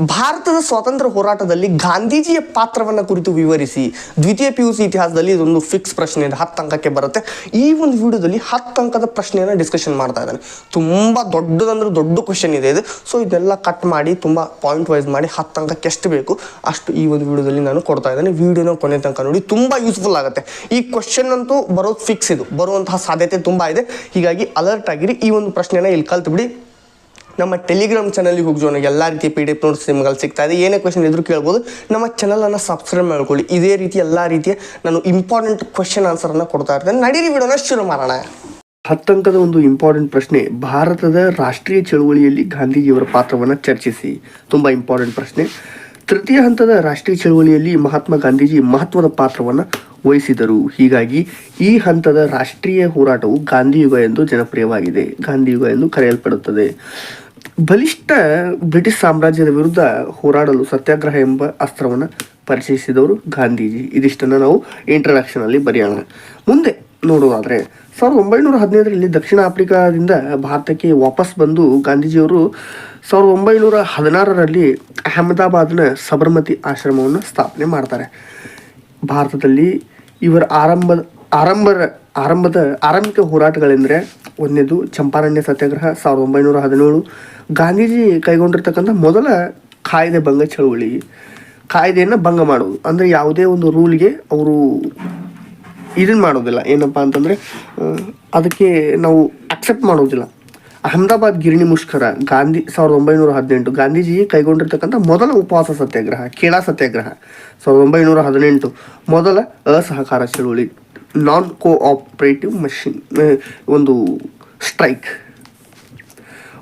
ಭಾರತದ ಸ್ವಾತಂತ್ರ್ಯ ಹೋರಾಟದಲ್ಲಿ ಗಾಂಧೀಜಿಯ ಪಾತ್ರವನ್ನು ಕುರಿತು ವಿವರಿಸಿ, ದ್ವಿತೀಯ ಪಿ ಯು ಸಿ ಇತಿಹಾಸದಲ್ಲಿ ಇದೊಂದು ಫಿಕ್ಸ್ ಪ್ರಶ್ನೆ ಇದೆ. ಹತ್ತು ಅಂಕಕ್ಕೆ ಬರುತ್ತೆ. ಈ ಒಂದು ವಿಡಿಯೋದಲ್ಲಿ ಹತ್ತು ಅಂಕದ ಪ್ರಶ್ನೆಯನ್ನು ಡಿಸ್ಕಷನ್ ಮಾಡ್ತಾ ಇದ್ದಾನೆ. ತುಂಬ ದೊಡ್ಡದಂದ್ರೆ ದೊಡ್ಡ ಕ್ವಶನ್ ಇದೆ ಇದು. ಸೊ ಇದೆಲ್ಲ ಕಟ್ ಮಾಡಿ, ತುಂಬ ಪಾಯಿಂಟ್ ವೈಸ್ ಮಾಡಿ ಹತ್ತು ಅಂಕಕ್ಕೆ ಎಷ್ಟು ಬೇಕು ಅಷ್ಟು ಈ ಒಂದು ವಿಡಿಯೋದಲ್ಲಿ ನಾನು ಕೊಡ್ತಾ ಇದ್ದೇನೆ. ವಿಡಿಯೋನ ಕೊನೆ ತನಕ ನೋಡಿ, ತುಂಬ ಯೂಸ್ಫುಲ್ ಆಗುತ್ತೆ. ಈ ಕ್ವಶನ್ ಅಂತೂ ಬರೋದು ಫಿಕ್ಸ್ ಇದು. ಬರುವಂತಹ ಸಾಧ್ಯತೆ ತುಂಬ ಇದೆ. ಹೀಗಾಗಿ ಅಲರ್ಟ್ ಆಗಿರಿ. ಈ ಒಂದು ಪ್ರಶ್ನೆನ ಇಲ್ಲಿ ಕಲ್ತು ಬಿಡಿ ನಮ್ಮ ಟೆಲಿಗ್ರಾಮ್ ಚಾನಲ್ಗೆ ಹೋಗಿ ಜೋನ್ ಎಲ್ಲ ರೀತಿಯ ಪಿ ಡಿ ಎಫ್ ನೋಟ್ಸ್ ನಿಮ್ಗೆ ಸಿಗ್ತಾ ಇದೆ. ಏನೇ ಕ್ವೆಶನ್ ಇದ್ರೂ ಕೇಳ್ಬೋದು. ನಮ್ಮ ಚಾನಲನ್ನು ಸಬ್ಸ್ಕ್ರೈಬ್ ಮಾಡ್ಕೊಳ್ಳಿ. ಇದೇ ರೀತಿ ಎಲ್ಲ ರೀತಿಯ ನಾನು ಇಂಪಾರ್ಟೆಂಟ್ ಕ್ವೆಶನ್ ಆನ್ಸರನ್ನು ಕೊಡ್ತಾ ಇರ್ತೇನೆ. ನಡೀರಿ ವಿಡಿಯೋನ ಶುರು ಮಾಡೋಣ. ಹತ್ತಂಕದ ಒಂದು ಇಂಪಾರ್ಟೆಂಟ್ ಪ್ರಶ್ನೆ. ಭಾರತದ ರಾಷ್ಟ್ರೀಯ ಚಳುವಳಿಯಲ್ಲಿ ಗಾಂಧೀಜಿಯವರ ಪಾತ್ರವನ್ನು ಚರ್ಚಿಸಿ. ತುಂಬ ಇಂಪಾರ್ಟೆಂಟ್ ಪ್ರಶ್ನೆ. ತೃತೀಯ ಹಂತದ ರಾಷ್ಟ್ರೀಯ ಚಳುವಳಿಯಲ್ಲಿ ಮಹಾತ್ಮ ಗಾಂಧೀಜಿ ಮಹತ್ವದ ಪಾತ್ರವನ್ನು ವಹಿಸಿದರು. ಹೀಗಾಗಿ ಈ ಹಂತದ ರಾಷ್ಟ್ರೀಯ ಹೋರಾಟವು ಗಾಂಧಿಯುಗ ಎಂದು ಜನಪ್ರಿಯವಾಗಿದೆ. ಗಾಂಧಿಯುಗ ಎಂದು ಕರೆಯಲ್ಪಡುತ್ತದೆ. ಬಲಿಷ್ಠ ಬ್ರಿಟಿಷ್ ಸಾಮ್ರಾಜ್ಯದ ವಿರುದ್ಧ ಹೋರಾಡಲು ಸತ್ಯಾಗ್ರಹ ಎಂಬ ಅಸ್ತ್ರವನ್ನು ಪರಿಚಯಿಸಿದವರು ಗಾಂಧೀಜಿ. ಇದಿಷ್ಟನ್ನು ನಾವು ಇಂಟ್ರಡಕ್ಷನ್ ಅಲ್ಲಿ ಬರೆಯೋಣ. ಮುಂದೆ ನೋಡೋದಾದರೆ ಸಾವಿರದ ಒಂಬೈನೂರ ಹದಿನೈದರಲ್ಲಿ ದಕ್ಷಿಣ ಆಫ್ರಿಕಾದಿಂದ ಭಾರತಕ್ಕೆ ವಾಪಸ್ ಬಂದು ಗಾಂಧೀಜಿಯವರು ಸಾವಿರದ ಒಂಬೈನೂರ ಹದಿನಾರರಲ್ಲಿ ಅಹಮದಾಬಾದ್ನ ಸಬರ್ಮತಿ ಆಶ್ರಮವನ್ನು ಸ್ಥಾಪನೆ ಮಾಡ್ತಾರೆ. ಭಾರತದಲ್ಲಿ ಇವರ ಆರಂಭದ ಆರಂಭದ ಆರಂಭದ ಆರಂಭಿಕ ಹೋರಾಟಗಳೆಂದರೆ ಒಂದನೇದು ಚಂಪಾರಣ್ಯ ಸತ್ಯಾಗ್ರಹ ಸಾವಿರದ ಒಂಬೈನೂರ ಹದಿನೇಳು. ಗಾಂಧೀಜಿ ಕೈಗೊಂಡಿರ್ತಕ್ಕಂಥ ಮೊದಲ ಕಾಯ್ದೆ ಭಂಗ ಚಳವಳಿ. ಕಾಯ್ದೆಯನ್ನು ಭಂಗ ಮಾಡೋದು ಅಂದರೆ ಯಾವುದೇ ಒಂದು ರೂಲ್ಗೆ ಅವರು ಇದನ್ನು ಮಾಡೋದಿಲ್ಲ ಏನಪ್ಪ ಅಂತಂದರೆ ಅದಕ್ಕೆ ನಾವು ಅಕ್ಸೆಪ್ಟ್ ಮಾಡೋದಿಲ್ಲ ಅಹಮದಾಬಾದ್ ಗಿರಣಿ ಮುಷ್ಕರ, ಗಾಂಧಿ ಸಾವಿರದ ಒಂಬೈನೂರ ಹದಿನೆಂಟು. ಗಾಂಧೀಜಿ ಕೈಗೊಂಡಿರ್ತಕ್ಕಂಥ ಮೊದಲ ಉಪವಾಸ ಸತ್ಯಾಗ್ರಹ, ಕೇಳಾ ಸತ್ಯಾಗ್ರಹ, ಸಾವಿರದ ಒಂಬೈನೂರ ಹದಿನೆಂಟು. ಮೊದಲ ಅಸಹಕಾರ ಚಳುವಳಿ. ನಾನ್ ಕೋಆಪರೇಟಿವ್ ಮಷಿನ್ ಒಂದು ಸ್ಟ್ರೈಕ್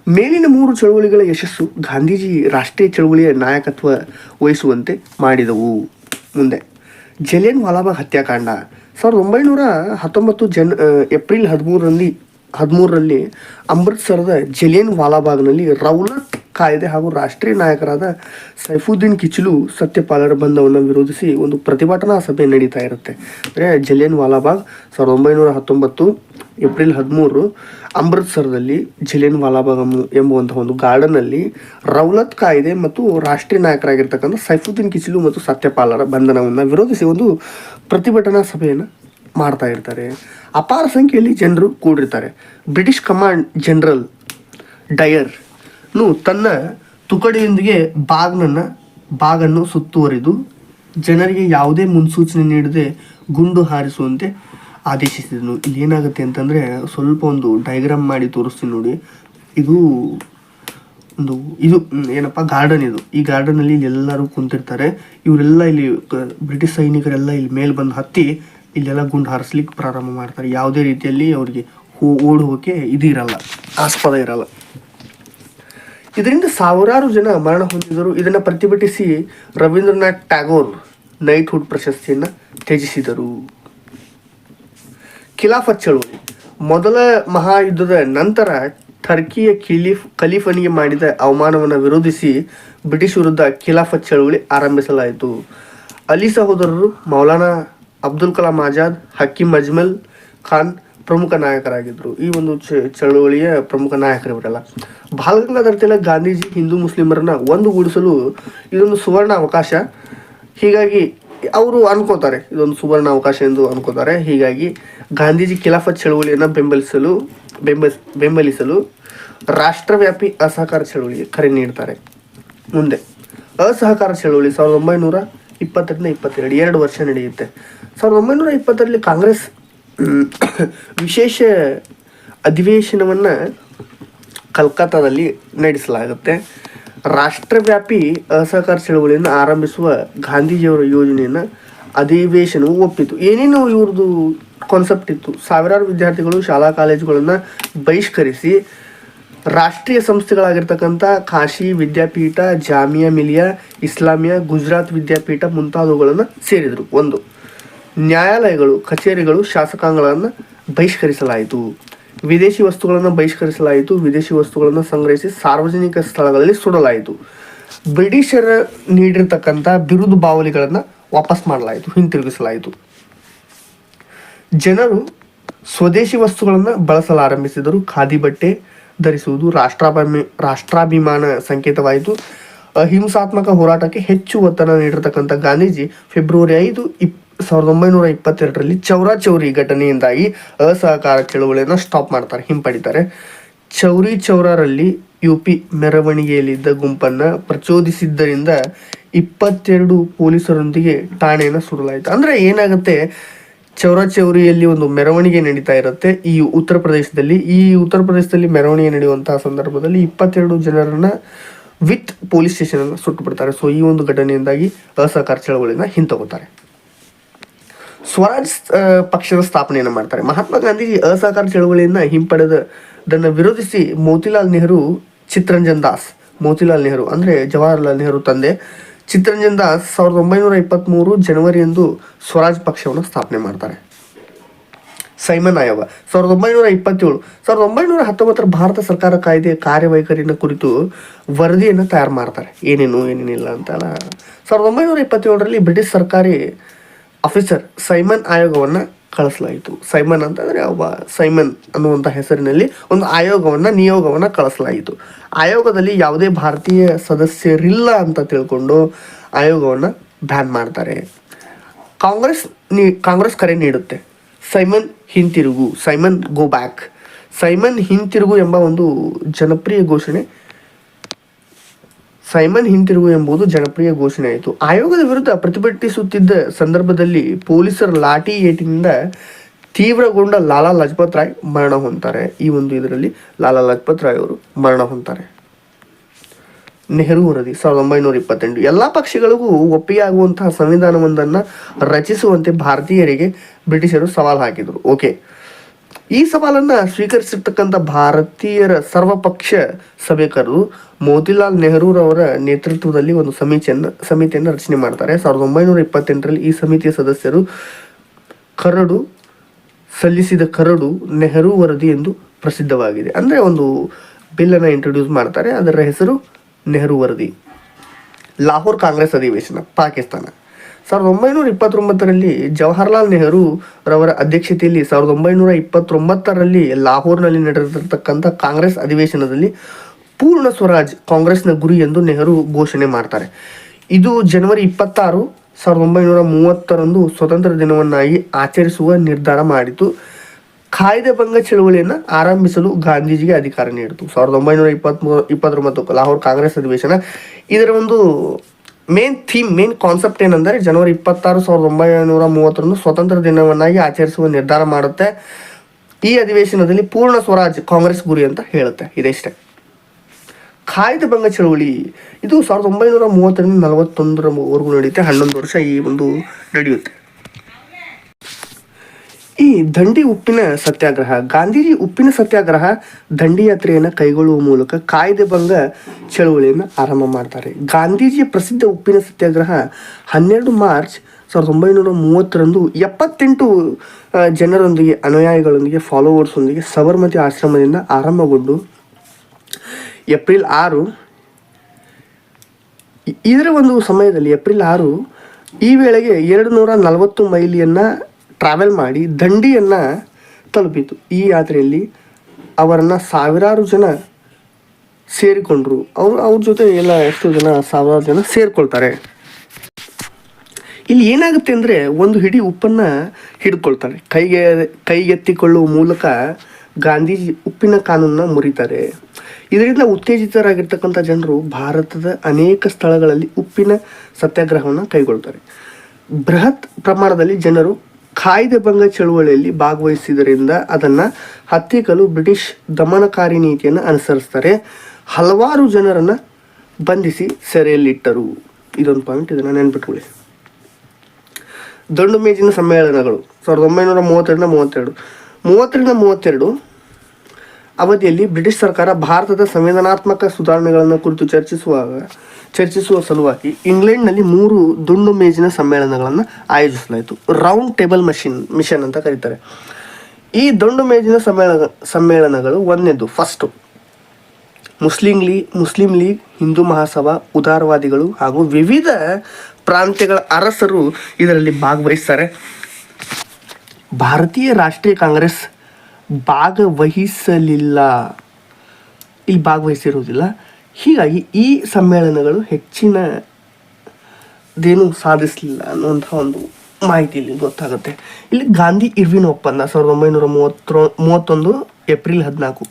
ಮೇಲಿನ ಮೂರು ಚಳುವಳಿಗಳ ಯಶಸ್ಸು ಗಾಂಧೀಜಿ ರಾಷ್ಟ್ರೀಯ ಚಳುವಳಿಯ ನಾಯಕತ್ವ ವಹಿಸುವಂತೆ ಮಾಡಿದವು. ಮುಂದೆ ಜಲಿಯನ್ ವಾಲಾಬಾಗ್ ಹತ್ಯಾಕಾಂಡ. ಸಾವಿರದ ಒಂಬೈನೂರ ಹತ್ತೊಂಬತ್ತು ಜನ್ ಆ, ಏಪ್ರಿಲ್ ಹದಿಮೂರರಲ್ಲಿ ಹದಿಮೂರರಲ್ಲಿ ಅಮೃತ್ಸರದ ಜಲಿಯನ್ ವಾಲಾಬಾಗ್ನಲ್ಲಿ ರೌಲತ್ ಕಾಯ್ದೆ ಹಾಗೂ ರಾಷ್ಟ್ರೀಯ ನಾಯಕರಾದ ಸೈಫುದ್ದೀನ್ ಕಿಚಲು ಸತ್ಯಪಾಲರ ಬಂಧವನ್ನು ವಿರೋಧಿಸಿ ಒಂದು ಪ್ರತಿಭಟನಾ ಸಭೆ ನಡೀತಾ ಇರುತ್ತೆ. ಅಂದರೆ ಜಲಿಯನ್ ವಾಲಾಬಾಗ್ ಸಾವಿರದ ಒಂಬೈನೂರ ಹತ್ತೊಂಬತ್ತು ಏಪ್ರಿಲ್ ಹದಿಮೂರು ಅಮೃತ್ಸರದಲ್ಲಿ ಜಲಿಯನ್ ವಾಲಾಬಾಗ್ ಎಂಬ- ಎಂಬುವಂತಹ ಒಂದು ಗಾರ್ಡನ್ನಲ್ಲಿ ರೌಲತ್ ಕಾಯ್ದೆ ಮತ್ತು ರಾಷ್ಟ್ರೀಯ ನಾಯಕರಾಗಿರ್ತಕ್ಕಂಥ ಸೈಫುದ್ದೀನ್ ಕಿಚಲು ಮತ್ತು ಸತ್ಯಪಾಲರ ಬಂಧನವನ್ನು ವಿರೋಧಿಸಿ ಒಂದು ಪ್ರತಿಭಟನಾ ಸಭೆಯನ್ನು ಮಾಡ್ತಾ ಇರ್ತಾರೆ. ಅಪಾರ ಸಂಖ್ಯೆಯಲ್ಲಿ ಜನರು ಕೂಡಿರ್ತಾರೆ. ಬ್ರಿಟಿಷ್ ಕಮಾಂಡ್ ಜನರಲ್ ಡಯರ್ ನು ತನ್ನ ತುಕಡಿಯೊಂದಿಗೆ ಬಾಗ್ನನ್ನು, ಬಾಗನ್ನು ಸುತ್ತುವರಿದು ಜನರಿಗೆ ಯಾವುದೇ ಮುನ್ಸೂಚನೆ ನೀಡದೆ ಗುಂಡು ಹಾರಿಸುವಂತೆ ಆದೇಶಿಸಿದನು. ಇಲ್ಲಿ ಏನಾಗುತ್ತೆ ಅಂತಂದರೆ ಸ್ವಲ್ಪ ಒಂದು ಡೈಗ್ರಾಮ್ ಮಾಡಿ ತೋರಿಸ್ತೀನಿ ನೋಡಿ. ಇದು ಒಂದು, ಇದು ಏನಪ್ಪ ಗಾರ್ಡನ್ ಇದು. ಈ ಗಾರ್ಡನಲ್ಲಿ ಎಲ್ಲರೂ ಕುಂತಿರ್ತಾರೆ. ಇವರೆಲ್ಲ ಇಲ್ಲಿ, ಬ್ರಿಟಿಷ್ ಸೈನಿಕರೆಲ್ಲ ಇಲ್ಲಿ ಮೇಲೆ ಬಂದು ಹತ್ತಿ ಇಲ್ಲೆಲ್ಲ ಗುಂಡು ಹಾರಿಸ್ಲಿಕ್ಕೆ ಪ್ರಾರಂಭ ಮಾಡ್ತಾರೆ. ಯಾವುದೇ ರೀತಿಯಲ್ಲಿ ಅವರಿಗೆ ಓಡ್ ಹೋಗಕ್ಕೆ ಇದಿರಲ್ಲ ಆಸ್ಪದ ಇರಲ್ಲ. ಇದರಿಂದ ಸಾವಿರಾರು ಜನ ಮರಣ ಹೊಂದಿದರು ಇದನ್ನು ಪ್ರತಿಭಟಿಸಿ ರವೀಂದ್ರನಾಥ್ ಟ್ಯಾಗೋರ್ ನೈಟ್ಹುಡ್ ಪ್ರಶಸ್ತಿಯನ್ನು ತ್ಯಜಿಸಿದರು. ಖಿಲಾಫತ್ ಚಳುವಳಿ. ಮೊದಲ ಮಹಾಯುದ್ಧದ ನಂತರ ಟರ್ಕಿಯ ಖಿಲೀಫ್, ಖಲೀಫನಿಗೆ ಮಾಡಿದ ಅವಮಾನವನ್ನು ವಿರೋಧಿಸಿ ಬ್ರಿಟಿಷ್ ವಿರುದ್ಧ ಖಿಲಾಫತ್ ಚಳುವಳಿ ಆರಂಭಿಸಲಾಯಿತು. ಅಲಿ ಸಹೋದರರು ಮೌಲಾನಾ ಅಬ್ದುಲ್ ಕಲಾಂ ಆಜಾದ್, ಹಕೀಂ ಅಜ್ಮಲ್ ಖಾನ್ ಪ್ರಮುಖ ನಾಯಕರಾಗಿದ್ದರು ಈ ಒಂದು ಚಳುವಳಿಯ ಪ್ರಮುಖ ನಾಯಕರು ಇವರೆಲ್ಲ ಬಾಲಗಂಗಾಧರ ತಿಲಕ್ ಗಾಂಧೀಜಿ ಹಿಂದೂ ಮುಸ್ಲಿಮರನ್ನ ಒಂದುಗೂಡಿಸಲು ಇದೊಂದು ಸುವರ್ಣ ಅವಕಾಶ. ಹೀಗಾಗಿ ಅವರು ಅನ್ಕೋತಾರೆ, ಇದೊಂದು ಸುವರ್ಣ ಅವಕಾಶ ಎಂದು ಅನ್ಕೋತಾರೆ. ಹೀಗಾಗಿ ಗಾಂಧೀಜಿ ಖಿಲಾಫತ್ ಚಳುವಳಿಯನ್ನು ಬೆಂಬಲಿಸಲು ಬೆಂಬಲಿಸ ಬೆಂಬಲಿಸಲು ರಾಷ್ಟ್ರವ್ಯಾಪಿ ಅಸಹಕಾರ ಚಳುವಳಿಗೆ ಕರೆ ನೀಡ್ತಾರೆ. ಮುಂದೆ, ಅಸಹಕಾರ ಚಳುವಳಿ ಸಾವಿರದ ಒಂಬೈನೂರ ಇಪ್ಪತ್ತರಿಂದ ಇಪ್ಪತ್ತೆರಡು, ಎರಡು ವರ್ಷ ನಡೆಯುತ್ತೆ. ಸಾವಿರದ ಒಂಬೈನೂರ ಇಪ್ಪತ್ತರಲ್ಲಿ ಕಾಂಗ್ರೆಸ್ ವಿಶೇಷ ಅಧಿವೇಶನವನ್ನು ಕಲ್ಕತ್ತಾದಲ್ಲಿ ನಡೆಸಲಾಗುತ್ತೆ. ರಾಷ್ಟ್ರವ್ಯಾಪಿ ಅಸಹಕಾರ ಚಳವಳಿಯನ್ನು ಆರಂಭಿಸುವ ಗಾಂಧೀಜಿಯವರ ಯೋಜನೆಯನ್ನು ಅಧಿವೇಶನವು ಒಪ್ಪಿತು. ಏನೇನು ಇವ್ರದ್ದು ಕಾನ್ಸೆಪ್ಟ್ ಇತ್ತು. ಸಾವಿರಾರು ವಿದ್ಯಾರ್ಥಿಗಳು ಶಾಲಾ ಕಾಲೇಜುಗಳನ್ನು ಬಹಿಷ್ಕರಿಸಿ ರಾಷ್ಟ್ರೀಯ ಸಂಸ್ಥೆಗಳಾಗಿರ್ತಕ್ಕಂಥ ಕಾಶಿ ವಿದ್ಯಾಪೀಠ, ಜಾಮಿಯಾ ಮಿಲಿಯಾ, ಇಸ್ಲಾಮಿಯಾ, ಗುಜರಾತ್ ವಿದ್ಯಾಪೀಠ ಮುಂತಾದವುಗಳನ್ನು ಸೇರಿದರು. ಒಂದು, ನ್ಯಾಯಾಲಯಗಳು, ಕಚೇರಿಗಳು, ಶಾಸಕಾಂಗಗಳನ್ನು ಬಹಿಷ್ಕರಿಸಲಾಯಿತು. ವಿದೇಶಿ ವಸ್ತುಗಳನ್ನು ಬಹಿಷ್ಕರಿಸಲಾಯಿತು. ವಿದೇಶಿ ವಸ್ತುಗಳನ್ನು ಸಂಗ್ರಹಿಸಿ ಸಾರ್ವಜನಿಕ ಸ್ಥಳಗಳಲ್ಲಿ ಸುಡಲಾಯಿತು. ಬ್ರಿಟಿಷರ ನೀಡಿರ್ತಕ್ಕಂಥ ಬಿರುದು ಬಾವಲಿಗಳನ್ನು ವಾಪಸ್ ಮಾಡಲಾಯಿತು, ಹಿಂತಿರುಗಿಸಲಾಯಿತು. ಜನರು ಸ್ವದೇಶಿ ವಸ್ತುಗಳನ್ನು ಬಳಸಲಾರಂಭಿಸಿದರು. ಖಾದಿ ಬಟ್ಟೆ ಧರಿಸುವುದು ರಾಷ್ಟ್ರಾಭಿಮಿ, ರಾಷ್ಟ್ರಾಭಿಮಾನ ಸಂಕೇತವಾಯಿತು. ಅಹಿಂಸಾತ್ಮಕ ಹೋರಾಟಕ್ಕೆ ಹೆಚ್ಚು ಒತ್ತಡ ನೀಡಿರತಕ್ಕಂಥ ಗಾಂಧೀಜಿ ಫೆಬ್ರವರಿ ಐದು ಇಪ್, ಸಾವಿರದ ಒಂಬೈನೂರ ಇಪ್ಪತ್ತೆರಡರಲ್ಲಿ ಚೌರಾ ಚೌರಿ ಘಟನೆಯಿಂದಾಗಿ ಅಸಹಕಾರ ಚಳುವಳಿಯನ್ನು ಸ್ಟಾಪ್ ಮಾಡ್ತಾರೆ, ಹಿಂಪಡಿತಾರೆ. ಚೌರಿ ಚೌರಾರಲ್ಲಿ ಯು ಪಿ ಮೆರವಣಿಗೆಯಲ್ಲಿದ್ದ ಗುಂಪನ್ನು ಪ್ರಚೋದಿಸಿದ್ದರಿಂದ ಇಪ್ಪತ್ತೆರಡು ಪೊಲೀಸರೊಂದಿಗೆ ಠಾಣೆಯನ್ನು ಸುಡಲಾಯಿತು ಅಂದರೆ ಏನಾಗುತ್ತೆ? ಚೌರಿಯಲ್ಲಿ ಒಂದು ಮೆರವಣಿಗೆ ನಡೀತಾ ಇರುತ್ತೆ. ಈ ಉತ್ತರ ಪ್ರದೇಶದಲ್ಲಿ, ಈ ಉತ್ತರ ಪ್ರದೇಶದಲ್ಲಿ ಮೆರವಣಿಗೆ ನಡೆಯುವಂತಹ ಸಂದರ್ಭದಲ್ಲಿ ಇಪ್ಪತ್ತೆರಡು ಜನರನ್ನ ವಿತ್ ಪೊಲೀಸ್ ಸ್ಟೇಷನ್ ಅನ್ನು ಸುಟ್ಟು ಬಿಡ್ತಾರೆ ಸೊ ಈ ಒಂದು ಘಟನೆಯಿಂದಾಗಿ ಅಸಹಕಾರ ಚಳವಳಿನ ಹಿಂತಗೋತಾರೆ. ಸ್ವರಾಜ್ ಪಕ್ಷದ ಸ್ಥಾಪನೆಯನ್ನು ಮಾಡ್ತಾರೆ. ಮಹಾತ್ಮ ಗಾಂಧೀಜಿ ಅಸಹಕಾರ ಚಳವಳಿಯನ್ನ ಹಿಂಪಡೆದದನ್ನ ವಿರೋಧಿಸಿ ಮೋತಿಲಾಲ್ ನೆಹರು ಚಿತ್ರಂಜನ್ ದಾಸ್, ಮೋತಿಲಾಲ್ ನೆಹರು ಅಂದ್ರೆ ಜವಾಹರ್ಲಾಲ್ ನೆಹರು ತಂದೆ ಚಿತ್ತರಂಜನ್ ದಾಸ್ ಸಾವಿರದ ಒಂಬೈನೂರ ಇಪ್ಪತ್ತ್ಮೂರು ಜನವರಿಯಂದು ಸ್ವರಾಜ್ ಪಕ್ಷವನ್ನು ಸ್ಥಾಪನೆ ಮಾಡ್ತಾರೆ. ಸೈಮನ್ ಆಯೋಗ ಸಾವಿರದ ಒಂಬೈನೂರ ಇಪ್ಪತ್ತೇಳು, ಸಾವಿರದ ಒಂಬೈನೂರ ಹತ್ತೊಂಬತ್ತರ ಭಾರತ ಸರ್ಕಾರ ಕಾಯ್ದೆ ಕಾರ್ಯವೈಖರಿಯನ್ನು ಕುರಿತು ವರದಿಯನ್ನು ತಯಾರು ಮಾಡ್ತಾರೆ. ಏನೇನು, ಏನೇನಿಲ್ಲ ಅಂತಲ್ಲ. ಸಾವಿರದ ಒಂಬೈನೂರ ಇಪ್ಪತ್ತೇಳರಲ್ಲಿ ಬ್ರಿಟಿಷ್ ಸರ್ಕಾರಿ ಆಫೀಸರ್ ಸೈಮನ್ ಆಯೋಗವನ್ನು ಕಳಿಸಲಾಯಿತು. ಸೈಮನ್ ಅಂತಂದರೆ ಒಬ್ಬ ಸೈಮನ್ ಅನ್ನುವಂಥ ಹೆಸರಿನಲ್ಲಿ ಒಂದು ಆಯೋಗವನ್ನು, ನಿಯೋಗವನ್ನು ಕಳಿಸಲಾಯಿತು. ಆಯೋಗದಲ್ಲಿ ಯಾವುದೇ ಭಾರತೀಯ ಸದಸ್ಯರಿಲ್ಲ ಅಂತ ತಿಳ್ಕೊಂಡು ಆಯೋಗವನ್ನು ಬ್ಯಾನ್ ಮಾಡ್ತಾರೆ. ಕಾಂಗ್ರೆಸ್ ನೀ, ಕಾಂಗ್ರೆಸ್ ಕರೆ ನೀಡುತ್ತೆ. ಸೈಮನ್ ಹಿಂತಿರುಗು, ಸೈಮನ್ ಗೋ ಬ್ಯಾಕ್. ಸೈಮನ್ ಹಿಂತಿರುಗು ಎಂಬ ಒಂದು ಜನಪ್ರಿಯ ಘೋಷಣೆ ಸೈಮನ್ ಹಿಂತಿರುಗು ಎಂಬುದು ಜನಪ್ರಿಯ ಘೋಷಣೆಯಾಯಿತು. ಆಯೋಗದ ವಿರುದ್ಧ ಪ್ರತಿಭಟಿಸುತ್ತಿದ್ದ ಸಂದರ್ಭದಲ್ಲಿ ಪೊಲೀಸರ ಲಾಠಿ ಏಟಿನಿಂದ ತೀವ್ರಗೊಂಡ ಲಾಲಾ ಲಜಪತ್ ರಾಯ್ ಮರಣ ಹೊಂತಾರೆ ಈ ಒಂದು ಇದರಲ್ಲಿ ಲಾಲಾ ಲಜಪತ್ ರಾಯ್ ಅವರು ಮರಣ ಹೊಂತಾರೆ ನೆಹರು ವರದಿ, ಸಾವಿರದ ಒಂಬೈನೂರ ಇಪ್ಪತ್ತೆಂಟು. ಎಲ್ಲ ಪಕ್ಷಗಳಿಗೂ ಒಪ್ಪಿಗೆ ಆಗುವಂತಹ ಸಂವಿಧಾನವೊಂದನ್ನು ರಚಿಸುವಂತೆ ಭಾರತೀಯರಿಗೆ ಬ್ರಿಟಿಷರು ಸವಾಲು ಹಾಕಿದರು. ಓಕೆ. ಈ ಸವಾಲನ್ನು ಸ್ವೀಕರಿಸಿರ್ತಕ್ಕಂಥ ಭಾರತೀಯರ ಸರ್ವಪಕ್ಷ ಸಭೆಕರು ಮೋತಿಲಾಲ್ ನೆಹರೂರವರ ನೇತೃತ್ವದಲ್ಲಿ ಒಂದು ಸಮಿತಿಯನ್ನು ಸಮಿತಿಯನ್ನು ರಚನೆ ಮಾಡ್ತಾರೆ. ಸಾವಿರದ ಒಂಬೈನೂರ ಇಪ್ಪತ್ತೆಂಟರಲ್ಲಿ ಈ ಸಮಿತಿಯ ಸದಸ್ಯರು ಕರಡು, ಸಲ್ಲಿಸಿದ ಕರಡು ನೆಹರು ವರದಿ ಎಂದು ಪ್ರಸಿದ್ಧವಾಗಿದೆ. ಅಂದರೆ ಒಂದು ಬಿಲ್ಲನ್ನು ಇಂಟ್ರೊಡ್ಯೂಸ್ ಮಾಡ್ತಾರೆ. ಅದರ ಹೆಸರು ನೆಹರು ವರದಿ. ಲಾಹೋರ್ ಕಾಂಗ್ರೆಸ್ ಅಧಿವೇಶನ, ಪಾಕಿಸ್ತಾನ. ಸಾವಿರದ ಒಂಬೈನೂರ ಇಪ್ಪತ್ತೊಂಬತ್ತರಲ್ಲಿ ಜವಾಹರ್ಲಾಲ್ ನೆಹರು ರವರ ಅಧ್ಯಕ್ಷತೆಯಲ್ಲಿ ಸಾವಿರದ ಒಂಬೈನೂರ ಇಪ್ಪತ್ತೊಂಬತ್ತರಲ್ಲಿ ಲಾಹೋರ್ನಲ್ಲಿ ನಡೆದಿರತಕ್ಕಂಥ ಕಾಂಗ್ರೆಸ್ ಅಧಿವೇಶನದಲ್ಲಿ ಪೂರ್ಣ ಸ್ವರಾಜ್ ಕಾಂಗ್ರೆಸ್ನ ಗುರಿ ಎಂದು ನೆಹರು ಘೋಷಣೆ ಮಾಡ್ತಾರೆ. ಇದು ಜನವರಿ ಇಪ್ಪತ್ತಾರು, ಸಾವಿರದ ಒಂಬೈನೂರ ಮೂವತ್ತರಂದು ಸ್ವತಂತ್ರ ದಿನವನ್ನಾಗಿ ಆಚರಿಸುವ ನಿರ್ಧಾರ ಮಾಡಿತು. ಕಾಯ್ದೆ ಭಂಗ ಚಳವಳಿಯನ್ನು ಆರಂಭಿಸಲು ಗಾಂಧೀಜಿಗೆ ಅಧಿಕಾರ ನೀಡಿತು. ಸಾವಿರದ ಒಂಬೈನೂರ ಇಪ್ಪತ್ತ್ಮೂರು ಇಪ್ಪತ್ತೊಂಬತ್ತು ಲಾಹೋರ್ ಕಾಂಗ್ರೆಸ್ ಅಧಿವೇಶನ ಇದರ ಒಂದು ಮೇನ್ ಥೀಮ್ ಮೇನ್ ಕಾನ್ಸೆಪ್ಟ್ ಏನಂದರೆ ಜನವರಿ ಇಪ್ಪತ್ತಾರು ಸಾವಿರದ ಒಂಬೈನೂರ ಮೂವತ್ತರಂದು ಸ್ವತಂತ್ರ ದಿನವನ್ನಾಗಿ ಆಚರಿಸುವ ನಿರ್ಧಾರ ಮಾಡುತ್ತೆ. ಈ ಅಧಿವೇಶನದಲ್ಲಿ ಪೂರ್ಣ ಸ್ವರಾಜ್ ಕಾಂಗ್ರೆಸ್ ಗುರಿ ಅಂತ ಹೇಳುತ್ತೆ, ಇದಿಷ್ಟೇ. ಕಾಯ್ದೆ ಭಂಗ ಚಳವಳಿ, ಇದು ಸಾವಿರದ ಒಂಬೈನೂರ ಮೂವತ್ತರಿಂದ ನಲವತ್ತೊಂದರವರೆಗೂ ನಡೆಯುತ್ತೆ ಹನ್ನೊಂದು ವರ್ಷ ಈ ಒಂದು ನಡೆಯುತ್ತೆ. ಈ ದಂಡಿ ಉಪ್ಪಿನ ಸತ್ಯಾಗ್ರಹ, ಗಾಂಧೀಜಿ ಉಪ್ಪಿನ ಸತ್ಯಾಗ್ರಹ ದಂಡಿ ಯಾತ್ರೆಯನ್ನು ಕೈಗೊಳ್ಳುವ ಮೂಲಕ ಕಾಯ್ದೆ ಭಂಗ ಚಳವಳಿಯನ್ನು ಆರಂಭ ಮಾಡ್ತಾರೆ. ಗಾಂಧೀಜಿಯ ಪ್ರಸಿದ್ಧ ಉಪ್ಪಿನ ಸತ್ಯಾಗ್ರಹ ಹನ್ನೆರಡು ಮಾರ್ಚ್ ಸಾವಿರದ ಒಂಬೈನೂರ ಮೂವತ್ತರಂದು ಎಪ್ಪತ್ತೆಂಟು ಜನರೊಂದಿಗೆ, ಅನುಯಾಯಿಗಳೊಂದಿಗೆ ಫಾಲೋವರ್ಸೊಂದಿಗೆ ಸಬರ್ಮತಿ ಆಶ್ರಮದಿಂದ ಆರಂಭಗೊಂಡು ಏಪ್ರಿಲ್ ಆರು ಇದರ ಒಂದು ಸಮಯದಲ್ಲಿ ಏಪ್ರಿಲ್ ಆರು ಈ ವೇಳೆಗೆ ಎರಡು ನೂರ ನಲವತ್ತು ಮೈಲಿಯನ್ನು ಟ್ರಾವೆಲ್ ಮಾಡಿ ದಂಡಿಯನ್ನು ತಲುಪಿತು. ಈ ಯಾತ್ರೆಯಲ್ಲಿ ಅವರನ್ನು ಸಾವಿರಾರು ಜನ ಸೇರಿಕೊಂಡ್ರು. ಅವ್ರು, ಅವ್ರ ಜೊತೆ ಎಲ್ಲ ಎಷ್ಟು ಜನ, ಸಾವಿರಾರು ಜನ ಸೇರಿಕೊಳ್ತಾರೆ. ಇಲ್ಲಿ ಏನಾಗುತ್ತೆ ಅಂದರೆ ಒಂದು ಹಿಡಿ ಉಪ್ಪನ್ನು ಹಿಡ್ಕೊಳ್ತಾರೆ. ಕೈಗೆ, ಕೈಗೆತ್ತಿಕೊಳ್ಳುವ ಮೂಲಕ ಗಾಂಧೀಜಿ ಉಪ್ಪಿನ ಕಾನೂನನ್ನ ಮುರಿತಾರೆ. ಇದರಿಂದ ಉತ್ತೇಜಿತರಾಗಿರ್ತಕ್ಕಂಥ ಜನರು ಭಾರತದ ಅನೇಕ ಸ್ಥಳಗಳಲ್ಲಿ ಉಪ್ಪಿನ ಸತ್ಯಾಗ್ರಹವನ್ನು ಕೈಗೊಳ್ತಾರೆ. ಬೃಹತ್ ಪ್ರಮಾಣದಲ್ಲಿ ಜನರು ಕಾಯ್ದೆ ಭಂಗ ಚಳುವಳಿಯಲ್ಲಿ ಭಾಗವಹಿಸಿದ್ದರಿಂದ ಅದನ್ನು ಹತ್ತಿಕ್ಕಲು ಬ್ರಿಟಿಷ್ ದಮನಕಾರಿ ನೀತಿಯನ್ನು ಅನುಸರಿಸ್ತಾರೆ. ಹಲವಾರು ಜನರನ್ನು ಬಂಧಿಸಿ ಸೆರೆಯಲ್ಲಿಟ್ಟರು. ಇದೊಂದು ಪಾಯಿಂಟ್ ಇದನ್ನು ನೆನ್ಪಿಟ್ಕೊಳ್ಳಿ. ದಂಡು ಮೇಜಿನ ಸಮ್ಮೇಳನಗಳು, ಸಾವಿರದ ಒಂಬೈನೂರ ಮೂವತ್ತೆರಡರಿಂದ ಮೂವತ್ತೆರಡು. ಮೂವತ್ತರಿಂದ ಮೂವತ್ತೆರಡು ಅವಧಿಯಲ್ಲಿ ಬ್ರಿಟಿಷ್ ಸರ್ಕಾರ ಭಾರತದ ಸಂವಿಧಾನಾತ್ಮಕ ಸುಧಾರಣೆಗಳನ್ನು ಕುರಿತು ಚರ್ಚಿಸುವಾಗ, ಚರ್ಚಿಸುವ ಸಲುವಾಗಿ ಇಂಗ್ಲೆಂಡ್ನಲ್ಲಿ ಮೂರು ದುಂಡು ಮೇಜಿನ ಸಮ್ಮೇಳನಗಳನ್ನು ಆಯೋಜಿಸಲಾಯಿತು. ರೌಂಡ್ ಟೇಬಲ್ ಮಷಿನ್, ಮಿಷನ್ ಅಂತ ಕರೀತಾರೆ. ಈ ದುಂಡು ಮೇಜಿನ ಸಮ್ಮೇಳನ ಸಮ್ಮೇಳನಗಳು ಒಂದನೇದು. First, Muslim league Muslim league, Hindu Mahasabha, ಉದಾರವಾದಿಗಳು ಹಾಗೂ ವಿವಿಧ ಪ್ರಾಂತ್ಯಗಳ ಅರಸರು ಇದರಲ್ಲಿ ಭಾಗವಹಿಸ್ತಾರೆ. ಭಾರತೀಯ ರಾಷ್ಟ್ರೀಯ ಕಾಂಗ್ರೆಸ್ ಭಾಗವಹಿಸಲಿಲ್ಲ. ಇಲ್ಲಿ ಭಾಗವಹಿಸಿರುವುದಿಲ್ಲ. ಹೀಗಾಗಿ ಈ ಸಮ್ಮೇಳನಗಳು ಹೆಚ್ಚಿನ ದೇನು ಸಾಧಿಸಲಿಲ್ಲ ಅನ್ನುವಂಥ ಒಂದು ಮಾಹಿತಿ ಇಲ್ಲಿ ಗೊತ್ತಾಗುತ್ತೆ. ಇಲ್ಲಿ ಗಾಂಧಿ ಇರ್ವಿನ್ ಒಪ್ಪಂದ ಸಾವಿರದ ಒಂಬೈನೂರ ಮೂವತ್ತೊ ಮೂವತ್ತೊಂದು ಏಪ್ರಿಲ್ ಹದಿನಾಲ್ಕು.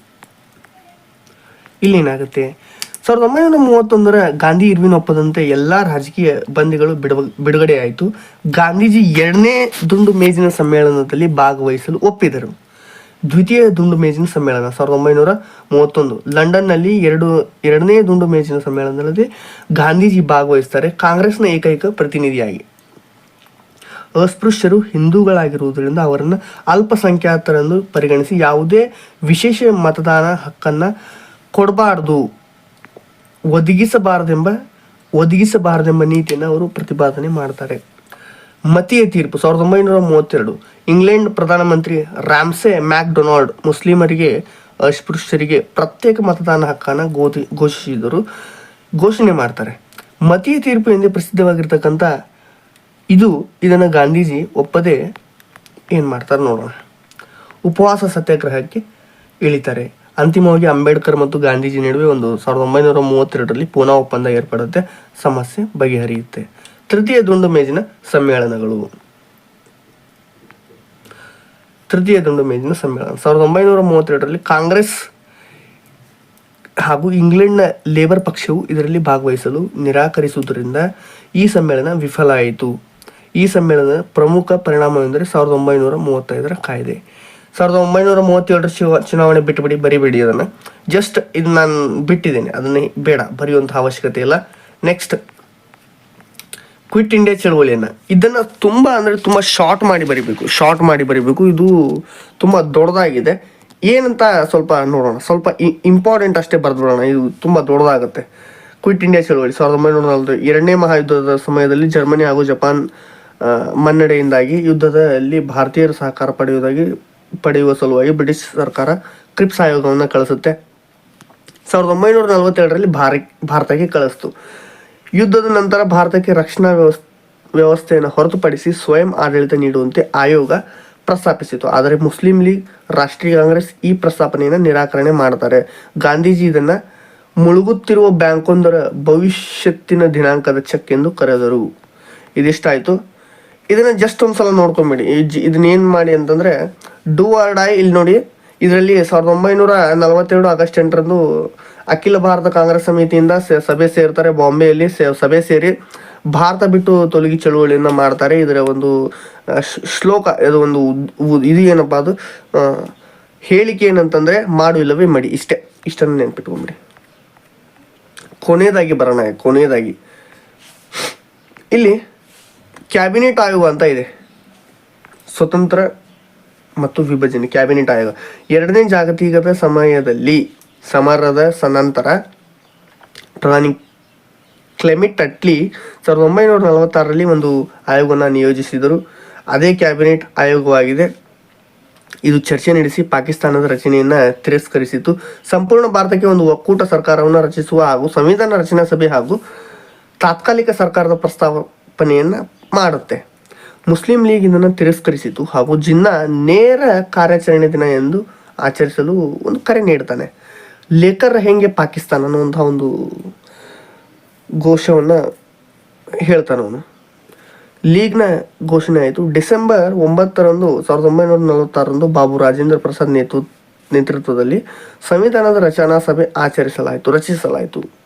ಇಲ್ಲೇನಾಗುತ್ತೆ? ಸಾವಿರದ ಒಂಬೈನೂರ ಮೂವತ್ತೊಂದರ ಗಾಂಧಿ ಇರ್ವಿನ್ ಒಪ್ಪದಂತೆ ಎಲ್ಲ ರಾಜಕೀಯ ಬಂದಿಗಳು ಬಿಡುವ ಬಿಡುಗಡೆ ಆಯಿತು ಗಾಂಧೀಜಿ ಎರಡನೇ ದುಂಡು ಮೇಜಿನ ಸಮ್ಮೇಳನದಲ್ಲಿ ಭಾಗವಹಿಸಲು ಒಪ್ಪಿದರು. ದ್ವಿತೀಯ ದುಂಡು ಮೇಜಿನ ಸಮ್ಮೇಳನ, ಸಾವಿರದ ಒಂಬೈನೂರ ಮೂವತ್ತೊಂದು. ಲಂಡನ್ನಲ್ಲಿ ಎರಡು, ಎರಡನೇ ದುಂಡು ಮೇಜಿನ ಸಮ್ಮೇಳನದಲ್ಲಿ ಗಾಂಧೀಜಿ ಭಾಗವಹಿಸ್ತಾರೆ ಕಾಂಗ್ರೆಸ್ನ ಏಕೈಕ ಪ್ರತಿನಿಧಿಯಾಗಿ. ಅಸ್ಪೃಶ್ಯರು ಹಿಂದೂಗಳಾಗಿರುವುದರಿಂದ ಅವರನ್ನು ಅಲ್ಪಸಂಖ್ಯಾತರೆಂದು ಪರಿಗಣಿಸಿ ಯಾವುದೇ ವಿಶೇಷ ಮತದಾನ ಹಕ್ಕನ್ನು ಕೊಡಬಾರ್ದು, ಒದಗಿಸಬಾರದೆಂಬ ಒದಗಿಸಬಾರದೆಂಬ ನೀತಿಯನ್ನು ಅವರು ಪ್ರತಿಪಾದನೆ ಮಾಡ್ತಾರೆ. ಮತೀಯ ತೀರ್ಪು ಸಾವಿರದ ಒಂಬೈನೂರ ಮೂವತ್ತೆರಡು. ಇಂಗ್ಲೆಂಡ್ ಪ್ರಧಾನಮಂತ್ರಿ ರ್ಯಾಮ್ಸೆ ಮ್ಯಾಕ್ಡೊನಾಲ್ಡ್ ಮುಸ್ಲಿಮರಿಗೆ, ಅಸ್ಪೃಶ್ಯರಿಗೆ ಪ್ರತ್ಯೇಕ ಮತದಾನ ಹಕ್ಕನ್ನು ಗೋಧಿ ಘೋಷಿಸಿದರು ಘೋಷಣೆ ಮಾಡ್ತಾರೆ. ಮತೀಯ ತೀರ್ಪು ಎಂದೇ ಪ್ರಸಿದ್ಧವಾಗಿರ್ತಕ್ಕಂಥ ಇದು ಇದನ್ನು ಗಾಂಧೀಜಿ ಒಪ್ಪದೆ ಏನು ಮಾಡ್ತಾರೆ ನೋಡೋಣ. ಉಪವಾಸ ಸತ್ಯಾಗ್ರಹಕ್ಕೆ ಇಳಿತಾರೆ. ಅಂತಿಮವಾಗಿ ಅಂಬೇಡ್ಕರ್ ಮತ್ತು ಗಾಂಧೀಜಿ ನಡುವೆ ಒಂದು ಸಾವಿರದ ಒಂಬೈನೂರ ಮೂವತ್ತೆರಡರಲ್ಲಿ ಪೂನಾ ಒಪ್ಪಂದ ಏರ್ಪಡುತ್ತೆ. ಸಮಸ್ಯೆ ಬಗೆಹರಿಯುತ್ತೆ. ತೃತೀಯ ದುಂಡು ಮೇಜಿನ ಸಮ್ಮೇಳನಗಳು. ತೃತೀಯ ದುಂಡು ಮೇಜಿನ ಸಮ್ಮೇಳನ. ಸಾವಿರದ ಒಂಬೈನೂರ ಮೂವತ್ತೆರಡರಲ್ಲಿ ಕಾಂಗ್ರೆಸ್ ಹಾಗೂ ಇಂಗ್ಲೆಂಡ್ನ ಲೇಬರ್ ಪಕ್ಷವು ಇದರಲ್ಲಿ ಭಾಗವಹಿಸಲು ನಿರಾಕರಿಸುವುದರಿಂದ ಈ ಸಮ್ಮೇಳನ ವಿಫಲ ಆಯಿತು. ಈ ಸಮ್ಮೇಳನದ ಪ್ರಮುಖ ಪರಿಣಾಮವೆಂದರೆ ಸಾವಿರದ ಒಂಬೈನೂರ ಮೂವತ್ತೈದರ ಕಾಯ್ದೆ. ಸಾವಿರದ ಒಂಬೈನೂರ ಮೂವತ್ತೇಳರ ಚುನಾವಣೆ ಬಿಟ್ಟುಬಿಡಿ ಬರಿಬೇಡಿ ಅದನ್ನು. ಜಸ್ಟ್ ಇದು ನಾನು ಬಿಟ್ಟಿದ್ದೇನೆ. ಅದನ್ನೇ ಬೇಡ. ಬರೆಯುವಂಥ ಅವಶ್ಯಕತೆ ಇಲ್ಲ. ನೆಕ್ಸ್ಟ್ ಕ್ವಿಟ್ ಇಂಡಿಯಾ ಚಳುವಳಿಯನ್ನ. ಇದನ್ನು ತುಂಬ ಅಂದರೆ ತುಂಬ ಶಾರ್ಟ್ ಮಾಡಿ ಬರಿಬೇಕು. ಶಾರ್ಟ್ ಮಾಡಿ ಬರಿಬೇಕು. ಇದು ತುಂಬ ದೊಡ್ಡದಾಗಿದೆ. ಏನಂತ ಸ್ವಲ್ಪ ನೋಡೋಣ. ಸ್ವಲ್ಪ ಇಂಪಾರ್ಟೆಂಟ್ ಅಷ್ಟೇ ಬರೆದ್ಬಿಡೋಣ ಇದು ತುಂಬ ದೊಡ್ಡದಾಗುತ್ತೆ. ಕ್ವಿಟ್ ಇಂಡಿಯಾ ಚಳುವಳಿ. ಸಾವಿರದ ಒಂಬೈನೂರ ನಲವತ್ತು ಎರಡನೇ ಮಹಾಯುದ್ಧದ ಸಮಯದಲ್ಲಿ ಜರ್ಮನಿ ಹಾಗೂ ಜಪಾನ್ ಮನ್ನಡೆಯಿಂದಾಗಿ ಯುದ್ಧದಲ್ಲಿ ಭಾರತೀಯರ ಸಹಕಾರ ಪಡೆಯುವುದಾಗಿ, ಪಡೆಯುವ ಸಲುವಾಗಿ ಬ್ರಿಟಿಷ್ ಸರ್ಕಾರ ಕ್ರಿಪ್ಸ್ ಆಯೋಗವನ್ನು ಕಳಿಸುತ್ತೆ. ಸಾವಿರದ ಒಂಬೈನೂರ ನಲವತ್ತೆರಡರಲ್ಲಿ ಭಾರ ಭಾರತಕ್ಕೆ ಕಳಿಸ್ತು. ಯುದ್ಧದ ನಂತರ ಭಾರತಕ್ಕೆ ರಕ್ಷಣಾ ವ್ಯವಸ್ಥೆ, ವ್ಯವಸ್ಥೆಯನ್ನು ಹೊರತುಪಡಿಸಿ ಸ್ವಯಂ ಆಡಳಿತ ನೀಡುವಂತೆ ಆಯೋಗ ಪ್ರಸ್ತಾಪಿಸಿತು. ಆದರೆ ಮುಸ್ಲಿಂ ಲೀಗ್, ರಾಷ್ಟ್ರೀಯ ಕಾಂಗ್ರೆಸ್ ಈ ಪ್ರಸ್ತಾಪನೆಯನ್ನು ನಿರಾಕರಣೆ ಮಾಡ್ತಾರೆ. ಗಾಂಧೀಜಿ ಇದನ್ನು ಮುಳುಗುತ್ತಿರುವ ಬ್ಯಾಂಕೊಂದರ ಭವಿಷ್ಯತ್ತಿನ ದಿನಾಂಕದ ಚೆಕ್ ಎಂದು ಕರೆದರು. ಇದಿಷ್ಟಾಯಿತು. ಇದನ್ನು ಜಸ್ಟ್ ಒಂದ್ಸಲ ನೋಡ್ಕೊಂಬಿಡಿ. ಇದನ್ನೇನು ಮಾಡಿ ಅಂತಂದರೆ ಡೂ ಆರ್ ಡೈ ಇಲ್ಲಿ ನೋಡಿ ಇದರಲ್ಲಿ ಸಾವಿರದ ಒಂಬೈನೂರ ನಲವತ್ತೆರಡು ಆಗಸ್ಟ್ ಎಂಟರಂದು ಅಖಿಲ ಭಾರತ ಕಾಂಗ್ರೆಸ್ ಸಮಿತಿಯಿಂದ ಸಭೆ ಸೇರ್ತಾರೆ. ಬಾಂಬೆಯಲ್ಲಿ ಸಭೆ ಸೇರಿ ಭಾರತ ಬಿಟ್ಟು ತೊಲಗಿ ಚಳುವಳಿಯನ್ನು ಮಾಡ್ತಾರೆ. ಇದರ ಒಂದು ಶ್ಲೋಕ ಇದು ಒಂದು ಇದು ಏನಪ್ಪ ಅದು? ಹೇಳಿಕೆ ಏನಂತಂದ್ರೆ ಮಾಡು ಇಲ್ಲವೇ ಮಡಿ. ಇಷ್ಟೇ. ಇಷ್ಟನ್ನು ನೆನ್ಪಿಟ್ಕೊಂಬಿಡಿ. ಕೊನೆಯದಾಗಿ ಬರೋಣ, ಕೊನೆಯದಾಗಿ. ಇಲ್ಲಿ ಕ್ಯಾಬಿನೆಟ್ ಆಯೋಗ ಅಂತ ಇದೆ. ಸ್ವತಂತ್ರ ಮತ್ತು ವಿಭಜನೆ, ಕ್ಯಾಬಿನೆಟ್ ಆಯೋಗ. ಎರಡನೇ ಜಾಗತಿಕದ ಸಮಯದಲ್ಲಿ ಸಮರದ ಸನಂತರ ಪ್ರಧಾನಿ ಕ್ಲೆಮಿಟ್ ಅಟ್ಲಿ ಸಾವಿರದ ಒಂಬೈನೂರ ನಲವತ್ತಾರರಲ್ಲಿ ಒಂದು ಆಯೋಗವನ್ನು ನಿಯೋಜಿಸಿದರು ಅದೇ ಕ್ಯಾಬಿನೆಟ್ ಆಯೋಗವಾಗಿದೆ. ಇದು ಚರ್ಚೆ ನಡೆಸಿ ಪಾಕಿಸ್ತಾನದ ರಚನೆಯನ್ನು ತಿರಸ್ಕರಿಸಿತು ಸಂಪೂರ್ಣ ಭಾರತಕ್ಕೆ ಒಂದು ಒಕ್ಕೂಟ ಸರ್ಕಾರವನ್ನು ರಚಿಸುವ ಹಾಗೂ ಸಂವಿಧಾನ ರಚನಾ ಸಭೆ ಹಾಗೂ ತಾತ್ಕಾಲಿಕ ಸರ್ಕಾರದ ಪ್ರಸ್ತಾವನೆಯನ್ನು ಮಾಡುತ್ತೆ. ಮುಸ್ಲಿಂ ಲೀಗ್ ಇದನ್ನು ತಿರಸ್ಕರಿಸಿತು ಹಾಗೂ ಜಿನ್ನಾ ನೇರ ಕಾರ್ಯಾಚರಣೆ ದಿನ ಎಂದು ಆಚರಿಸಲು ಒಂದು ಕರೆ ನೀಡ್ತಾನೆ. ಲೇಖರ್ ಹೆಂಗೆ ಪಾಕಿಸ್ತಾನ ಅನ್ನುವಂಥ ಒಂದು ಘೋಷವನ್ನು ಹೇಳ್ತಾನೆ ಅವನು. ಲೀಗ್ನ ಘೋಷಣೆ ಆಯಿತು. ಡಿಸೆಂಬರ್ ಒಂಬತ್ತರಂದು, ಸಾವಿರದ ಒಂಬೈನೂರ ನಲವತ್ತಾರರಂದು ಬಾಬು ರಾಜೇಂದ್ರ ಪ್ರಸಾದ್ ನೇತೃ ನೇತೃತ್ವದಲ್ಲಿ ಸಂವಿಧಾನದ ರಚನಾ ಸಭೆ ಆಚರಿಸಲಾಯಿತು, ರಚಿಸಲಾಯಿತು.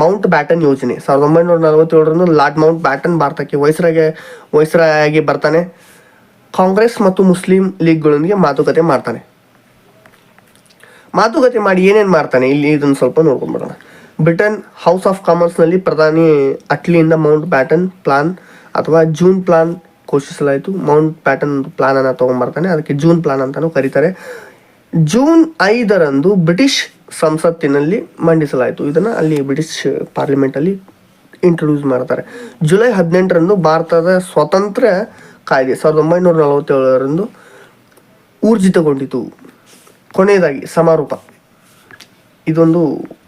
ಮೌಂಟ್ ಬ್ಯಾಟನ್ ಯೋಜನೆ. ಸಾವಿರದ ಒಂಬೈನೂರ ನಲವತ್ತೇಳರಂದು ಲಾರ್ಡ್ ಮೌಂಟ್ ಬ್ಯಾಟನ್ ಭಾರತಕ್ಕೆ ವೈಸ್ರಾಗೆ ವಯಸ್ಸರಾಗಿ ಬರ್ತಾನೆ. ಕಾಂಗ್ರೆಸ್ ಮತ್ತು ಮುಸ್ಲಿಂ ಲೀಗ್ಗಳೊಂದಿಗೆ ಮಾತುಕತೆ ಮಾಡ್ತಾನೆ. ಮಾತುಕತೆ ಮಾಡಿ ಏನೇನು ಮಾಡ್ತಾನೆ? ಇಲ್ಲಿ ಇದನ್ನು ಸ್ವಲ್ಪ ನೋಡ್ಕೊಂಡ್ಬಿಡೋಣ. ಬ್ರಿಟನ್ ಹೌಸ್ ಆಫ್ ಕಾಮರ್ಸ್ನಲ್ಲಿ ಪ್ರಧಾನಿ ಅಟ್ಲಿಯಿಂದ ಮೌಂಟ್ ಬ್ಯಾಟನ್ ಪ್ಲಾನ್ ಅಥವಾ ಜೂನ್ ಪ್ಲಾನ್ ಘೋಷಿಸಲಾಯಿತು. ಮೌಂಟ್ ಬ್ಯಾಟನ್ ಪ್ಲಾನನ್ನು ತಗೊಂಡ್ಬರ್ತಾನೆ. ಅದಕ್ಕೆ ಜೂನ್ ಪ್ಲಾನ್ ಅಂತಲೂ ಕರೀತಾರೆ. ಜೂನ್ ಐದರಂದು ಬ್ರಿಟಿಷ್ ಸಂಸತ್ತಿನಲ್ಲಿ ಮಂಡಿಸಲಾಯಿತು. ಇದನ್ನು ಅಲ್ಲಿ ಬ್ರಿಟಿಷ್ ಪಾರ್ಲಿಮೆಂಟಲ್ಲಿ ಇಂಟ್ರೊಡ್ಯೂಸ್ ಮಾಡ್ತಾರೆ. ಜುಲೈ ಹದಿನೆಂಟರಂದು ಭಾರತದ ಸ್ವತಂತ್ರ ಕಾಯ್ದೆ ಸಾವಿರದ ಒಂಬೈನೂರ ನಲವತ್ತೇಳರಂದು ಊರ್ಜಿತಗೊಂಡಿತು. ಕೊನೆಯದಾಗಿ ಸಮಾರೋಪ. ಇದೊಂದು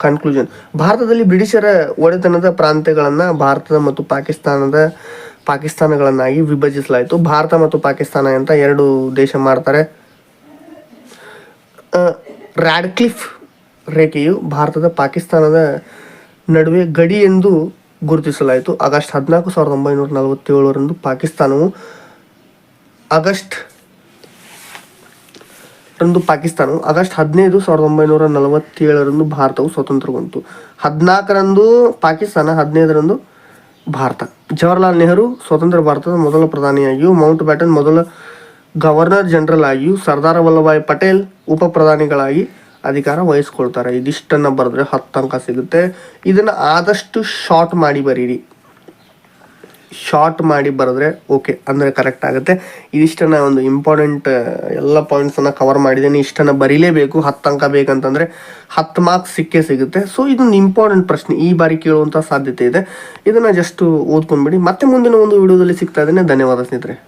ಕನ್ಕ್ಲೂಷನ್ ಭಾರತದಲ್ಲಿ ಬ್ರಿಟಿಷರ ಒಡೆತನದ ಪ್ರಾಂತ್ಯಗಳನ್ನು ಭಾರತದ ಮತ್ತು ಪಾಕಿಸ್ತಾನದ, ಪಾಕಿಸ್ತಾನಗಳನ್ನಾಗಿ ವಿಭಜಿಸಲಾಯಿತು. ಭಾರತ ಮತ್ತು ಪಾಕಿಸ್ತಾನ ಅಂತ ಎರಡು ದೇಶ ಮಾಡ್ತಾರೆ. ರ್ಯಾಡ್ಕ್ಲಿಫ್ ರೇಖೆಯು ಭಾರತದ ಪಾಕಿಸ್ತಾನದ ನಡುವೆ ಗಡಿ ಎಂದು ಗುರುತಿಸಲಾಯಿತು. ಆಗಸ್ಟ್ ಹದಿನಾಲ್ಕು, ಸಾವಿರದ ಒಂಬೈನೂರ ನಲವತ್ತೇಳರಂದು ಪಾಕಿಸ್ತಾನವು ಆಗಸ್ಟ್ ರಂದು ಪಾಕಿಸ್ತಾನವು ಆಗಸ್ಟ್ ಹದಿನೈದು, ಸಾವಿರದ ಒಂಬೈನೂರ ನಲವತ್ತೇಳರಂದು ಭಾರತವು ಸ್ವತಂತ್ರಗೊಂಡಿತು. ಹದಿನಾಲ್ಕರಂದು ಪಾಕಿಸ್ತಾನ, ಹದಿನೈದರಂದು ಭಾರತ. ಜವಾಹರ್ಲಾಲ್ ನೆಹರು ಸ್ವತಂತ್ರ ಭಾರತದ ಮೊದಲ ಪ್ರಧಾನಿಯಾಗಿಯೂ, ಮೌಂಟ್ ಬ್ಯಾಟನ್ ಮೊದಲ ಗವರ್ನರ್ ಜನರಲ್ ಆಗಿಯೂ, ಸರ್ದಾರ್ ವಲ್ಲಭಾಯ್ ಪಟೇಲ್ ಉಪ ಪ್ರಧಾನಿಗಳಾಗಿ ಅಧಿಕಾರ ವಹಿಸ್ಕೊಳ್ತಾರೆ. ಇದಿಷ್ಟನ್ನು ಬರೆದ್ರೆ ಹತ್ತು ಅಂಕ ಸಿಗುತ್ತೆ. ಇದನ್ನು ಆದಷ್ಟು ಶಾರ್ಟ್ ಮಾಡಿ ಬರೀರಿ. ಶಾರ್ಟ್ ಮಾಡಿ ಬರೆದ್ರೆ ಓಕೆ ಅಂದರೆ ಕರೆಕ್ಟ್ ಆಗುತ್ತೆ. ಇದಿಷ್ಟನ್ನ ಒಂದು ಇಂಪಾರ್ಟೆಂಟ್ ಎಲ್ಲ ಪಾಯಿಂಟ್ಸನ್ನು ಕವರ್ ಮಾಡಿದ್ದೀನಿ, ಇಷ್ಟನ್ನು ಬರೀಲೇಬೇಕು. ಹತ್ತು ಅಂಕ ಬೇಕಂತಂದರೆ ಹತ್ತು ಮಾರ್ಕ್ಸ್ ಸಿಕ್ಕೇ ಸಿಗುತ್ತೆ. ಸೊ ಇದೊಂದು ಇಂಪಾರ್ಟೆಂಟ್ ಪ್ರಶ್ನೆ. ಈ ಬಾರಿ ಕೇಳುವಂಥ ಸಾಧ್ಯತೆ ಇದೆ. ಇದನ್ನು ಜಸ್ಟ್ ಓದ್ಕೊಂಡ್ಬಿಡಿ. ಮತ್ತೆ ಮುಂದಿನ ಒಂದು ವಿಡಿಯೋದಲ್ಲಿ ಸಿಗ್ತಾ ಇದ್ದೇನೆ. ಧನ್ಯವಾದ ಸ್ನೇಹಿತರೆ.